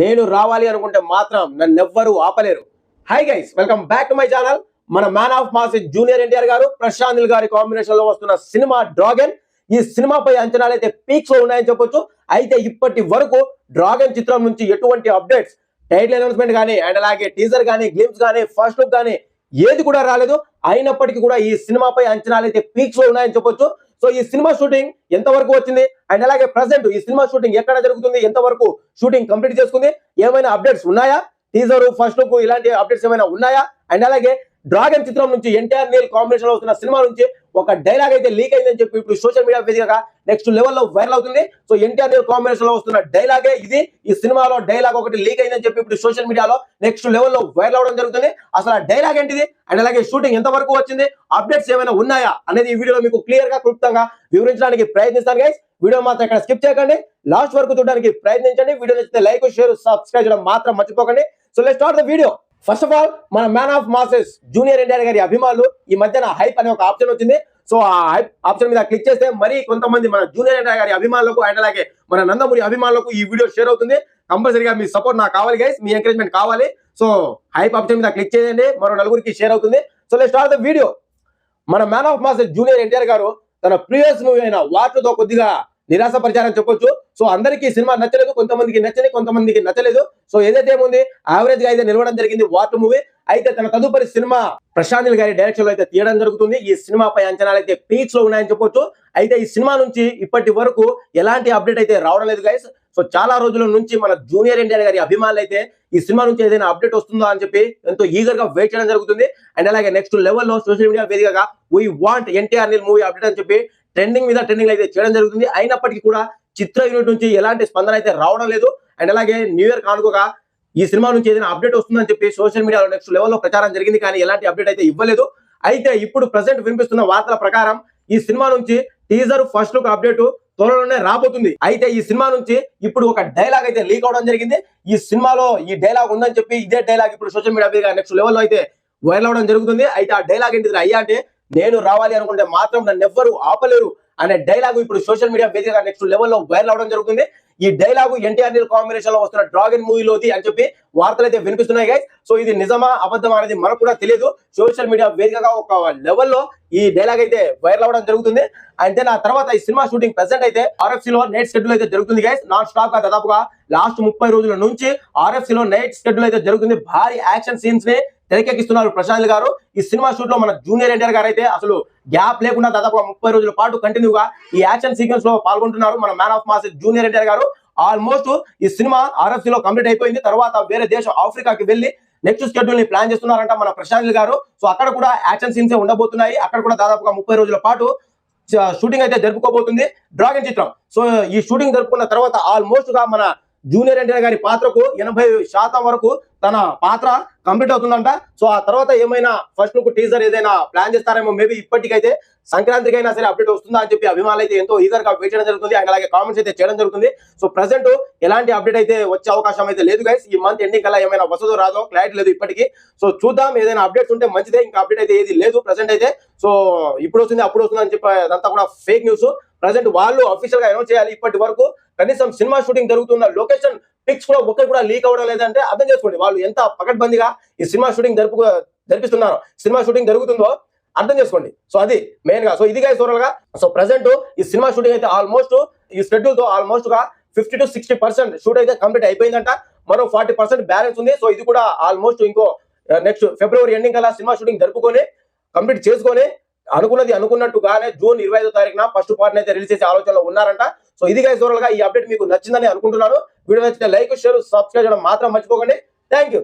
నేను రావాలి అనుకుంటే మాత్రం నన్ను ఎవ్వరూ ఆపలేరు. Hi guys welcome back to my channel మన man of mass junior NTR గారు ప్రశాంత్ గారి కాంబినేషన్లో వస్తున్న సినిమా డ్రాగన్ ఈ సినిమాపై అంచనాలు అయితే పీక్స్లో ఉన్నాయని చెప్పొచ్చు. అయితే ఇప్పటి వరకు డ్రాగన్ చిత్రం నుంచి ఎటువంటి అప్డేట్స్ టైటిల్ అనౌన్స్మెంట్ కానీ అండ్ అలాగే టీజర్ కానీ గ్లిమ్స్ కానీ ఫస్ట్ లుక్ కానీ ఏది కూడా రాలేదు. అయినప్పటికీ కూడా ఈ సినిమాపై అంచనాలు అయితే పీక్స్లో ఉన్నాయని చెప్పొచ్చు. సో ఈ సినిమా షూటింగ్ ఎంత వరకు వచ్చింది? అండ్ అలాగే ప్రజెంట్ ఈ సినిమా షూటింగ్ ఎక్కడ జరుగుతుంది? ఎంత వరకు షూటింగ్ కంప్లీట్ చేసుకుంది? ఏమైనా అప్డేట్స్ ఉన్నాయా? టీజర్ ఫస్ట్ లుక్ ఇలాంటి అప్డేట్స్ ఏమైనా ఉన్నాయా? అండ్ అలాగే డ్రాగన్ చిత్రం నుంచి ఎన్టీఆర్ నీల్ కాంబినేషన్లో వస్తున్న సినిమా నుంచి ఒక డైలాగ్ అయితే లీక్ అయిందని చెప్పి ఇప్పుడు సోషల్ మీడియా వేదికగా నెక్స్ట్ లెవెల్లో వైరల్ అవుతుంది. సో ఎన్టీఆర్ కాంబినేషన్లో వస్తున్న డైలాగే ఇది. ఈ సినిమాలో డైలాగ్ ఒకటి లీక్ అయిందని చెప్పి ఇప్పుడు సోషల్ మీడియాలో నెక్స్ట్ లెవెల్లో వైరల్ అవడం జరుగుతుంది. అసలు ఆ డైలాగ్ ఏంటిది? అండ్ అలాగే షూటింగ్ ఎంత వరకు వచ్చింది? అప్డేట్స్ ఏమైనా ఉన్నాయా? అనేది ఈ వీడియోలో మీకు క్లియర్గా క్లుప్తంగా వివరించడానికి ప్రయత్నిస్తాను గైస్ వీడియో మాత్రం ఇక్కడ స్కిప్ చేయకండి. లాస్ట్ వరకు చూడడానికి ప్రయత్నించండి. వీడియో నచ్చితే లైక్ షేర్ సబ్స్క్రైబ్ చేయడం మాత్రం మర్చిపోకండి. So let start the video first of all మన man of masters junior NTR గారి అభిమానులు ఈ మధ్యన హైప్ అనే ఒక ఆప్షన్ వచ్చింది. సో ఆ హైప్ ఆప్షన్ మీద క్లిక్ చేస్తే మరి కొంతమంది మన జూనియర్ ఎన్టీఆర్ గారి అభిమానులకు అండ్ అలాగే మన నందమూరి అభిమానులకు ఈ వీడియో షేర్ అవుతుంది. కంపల్సరీగా మీ సపోర్ట్ నాకు కావాలి గైస్ మీ ఎంకరేజ్మెంట్ కావాలి. సో హైప్ ఆప్షన్ మీద క్లిక్ చేయండి. మరో నలుగురికి షేర్ అవుతుంది. So let start the video మన man of master junior NTR గారు తన ప్రీవియస్ మూవీ అయిన వార్తతో కొద్దిగా నిరాశ ప్రచారం చెప్పొచ్చు. సో అందరికీ ఈ సినిమా నచ్చలేదు కొంతమందికి నచ్చని కొంతమందికి నచ్చలేదు. సో ఏదైతే ఏముంది యావరేజ్గా అయితే నిలవడం జరిగింది వాటర్ మూవీ. అయితే తన తదుపరి సినిమా ప్రశాంత్ గారి డైరెక్షన్లో అయితే తీయడం జరుగుతుంది. ఈ సినిమాపై అంచనాలు అయితే పీచ్లో ఉన్నాయని చెప్పొచ్చు. అయితే ఈ సినిమా నుంచి ఇప్పటి వరకు ఎలాంటి అప్డేట్ అయితే రావడం లేదు గైస్ సో చాలా రోజుల నుంచి మన జూనియర్ ఎన్టీఆర్ గారి అభిమానులు అయితే ఈ సినిమా నుంచి ఏదైనా అప్డేట్ వస్తుందా అని చెప్పి ఎంతో ఈగర్గా వెయిట్ చేయడం జరుగుతుంది. అండ్ అలాగే నెక్స్ట్ లెవెల్లో సోషల్ మీడియా వేదికగా we want NTR Neel movie update అని చెప్పి ట్రెండింగ్ మీద ట్రెండింగ్ అయితే చేయడం జరుగుతుంది. అయినప్పటికీ కూడా చిత్ర యూనిట్ నుంచి ఎలాంటి స్పందన అయితే రావడం లేదు. అండ్ అలాగే న్యూ ఇయర్ కానుకగా ఈ సినిమా నుంచి ఏదైనా అప్డేట్ వస్తుందని చెప్పి సోషల్ మీడియాలో నెక్స్ట్ లెవెల్లో ప్రచారం జరిగింది కానీ ఎలాంటి అప్డేట్ అయితే ఇవ్వలేదు. అయితే ఇప్పుడు ప్రజెంట్ వినిపిస్తున్న వార్తల ప్రకారం ఈ సినిమా నుంచి టీజర్ ఫస్ట్ లుక్ అప్డేట్ త్వరలోనే రాబోతుంది. అయితే ఈ సినిమా నుంచి ఇప్పుడు ఒక డైలాగ్ అయితే లీక్ అవడం జరిగింది. ఈ సినిమాలో ఈ డైలాగ్ ఉందని చెప్పి ఇదే డైలాగ్ ఇప్పుడు సోషల్ మీడియా మీద నెక్స్ట్ లెవెల్లో అయితే వైరల్ అవడం జరుగుతుంది. అయితే ఆ డైలాగ్ ఏంటిది అయ్యా అంటే నేను రావాలి అనుకుంటే మాత్రం నన్ను ఎవ్వరు ఆపలేరు అనే డైలాగ్ ఇప్పుడు సోషల్ మీడియా వేదికగా నెక్స్ట్ లెవెల్లో వైరల్ అవడం జరుగుతుంది. ఈ డైలాగు ఎన్టీఆర్ నీల్ కాంబినేషన్లో వస్తున్న డ్రాగన్ మూవీలోది అని చెప్పి వార్తలు అయితే వినిపిస్తున్నాయి గైస్ సో ఇది నిజమా అబద్ధమా అనేది మనకు కూడా తెలియదు. సోషల్ మీడియా వేదికగా ఒక లెవెల్లో ఈ డైలాగ్ అయితే వైరల్ అవడం జరుగుతుంది. అంటే ఆ తర్వాత ఈ సినిమా షూటింగ్ ప్రెసెంట్ అయితే ఆర్ఎఫ్సి లో నైట్ షెడ్యూల్ అయితే జరుగుతుంది గైస్ నాన్ స్టాప్గా దాదాపుగా లాస్ట్ ముప్పై రోజుల నుంచి ఆర్ఎఫ్సి లో నైట్ షెడ్యూల్ అయితే జరుగుతుంది. భారీ యాక్షన్ సీన్స్ని తెరకెక్కిస్తున్నారు ప్రశాంత్ గారు. ఈ సినిమా షూట్లో మన జూనియర్ ఎన్టీఆర్ గారు అయితే అసలు గ్యాప్ లేకుండా దాదాపు ముప్పై రోజుల పాటు కంటిన్యూగా ఈ యాక్షన్ సీక్వెన్స్లో పాల్గొంటున్నారు మన man of mass junior NTR గారు. ఆల్మోస్ట్ ఈ సినిమా ఆర్ఎఫ్సి లో కంప్లీట్ అయిపోయింది. తర్వాత వేరే దేశం ఆఫ్రికాకి వెళ్ళి నెక్స్ట్ షెడ్యూల్ని ప్లాన్ చేస్తున్నారంట మన ప్రశాంత్ గారు. సో అక్కడ కూడా యాక్షన్ సీన్స్ ఉండబోతున్నాయి. అక్కడ కూడా దాదాపుగా ముప్పై రోజుల పాటు షూటింగ్ అయితే జరుపుకోబోతుంది. డ్రాగన్ చిత్రం. సో ఈ షూటింగ్ జరుపుకున్న తర్వాత ఆల్మోస్ట్గా మన జూనియర్ ఎన్టీఆర్ గారి పాత్రకు ఎనభై శాతం వరకు తన పాత్ర కంప్లీట్ అవుతుందంట. సో ఆ తర్వాత ఏమైనా ఫస్ట్ లుక్ టీజర్ ఏదైనా ప్లాన్ చేస్తారేమో మేబీ ఇప్పటికైతే సంక్రాంతికి అయినా సరే అప్డేట్ వస్తుందా అని చెప్పి అభిమానులు అయితే ఎంతో ఈగర్గా వెయిట్ చేయడం జరుగుతుంది. అండ్ అలాగే కామెంట్స్ అయితే చేయడం జరుగుతుంది. సో ప్రెసెంట్ ఎలాంటి అప్డేట్ అయితే వచ్చే అవకాశం అయితే లేదు గైస్ ఈ మంత్ ఎండింగ్ కల్లా ఏమైనా వస్తుందో రాదో క్లారిటీ లేదు ఇప్పటికీ. సో చూద్దాం ఏదైనా అప్డేట్స్ ఉంటే మంచిదే. ఇంకా అప్డేట్ అయితే ఏది లేదు ప్రెసెంట్ అయితే. సో ఇప్పుడు వస్తుంది అప్పుడు వస్తుంది అని చెప్పి అదంతా కూడా ఫేక్ న్యూస్ ప్రజెంట్ వాళ్ళు అఫీషియల్గా అనౌన్స్ చేయాలి. ఇప్పటి వరకు కనీసం సినిమా షూటింగ్ జరుగుతున్న లొకేషన్ పిక్స్ కూడా ఒక్కరు కూడా లీక్ అవ్వడం లేదంటే అర్థం చేసుకోండి. వాళ్ళు ఎంత పకడ్బందీగా ఈ సినిమా షూటింగ్ జరుపు జరిపిస్తున్నారు సినిమా షూటింగ్ జరుగుతుందో అర్థం చేసుకోండి. సో అది మెయిన్గా. సో ఇది guys గా. సో ప్రెసెంట్ ఈ సినిమా షూటింగ్ అయితే ఆల్మోస్ట్ ఈ షెడ్యూల్తో ఆల్మోస్ట్గా fifty to sixty percent shoot అయితే కంప్లీట్ అయిపోయిందంట. మరో ఫార్టీ పర్సెంట్ బ్యాలెన్స్ ఉంది. సో ఇది కూడా ఆల్మోస్ట్ ఇంకో నెక్స్ట్ ఫిబ్రవరి ఎండింగ్ కల్లా సినిమా షూటింగ్ జరుపుకొని కంప్లీట్ చేసుకొని అనుకున్నది అనుకున్నట్టుగానే జూన్ ఇరవై ఐదో తారీఖున ఫస్ట్ పార్ట్ అయితే రిలీజ్ చేసే ఆలోచనలో ఉన్నారంట. సో ఇది గైస్గా ఈ అప్డేట్ మీకు నచ్చిందని అనుకుంటున్నాను. వీడియో నచ్చితే లైక్ షేర్ సబ్స్క్రైబ్ చేయడం మాత్రం మర్చిపోకండి. Thank you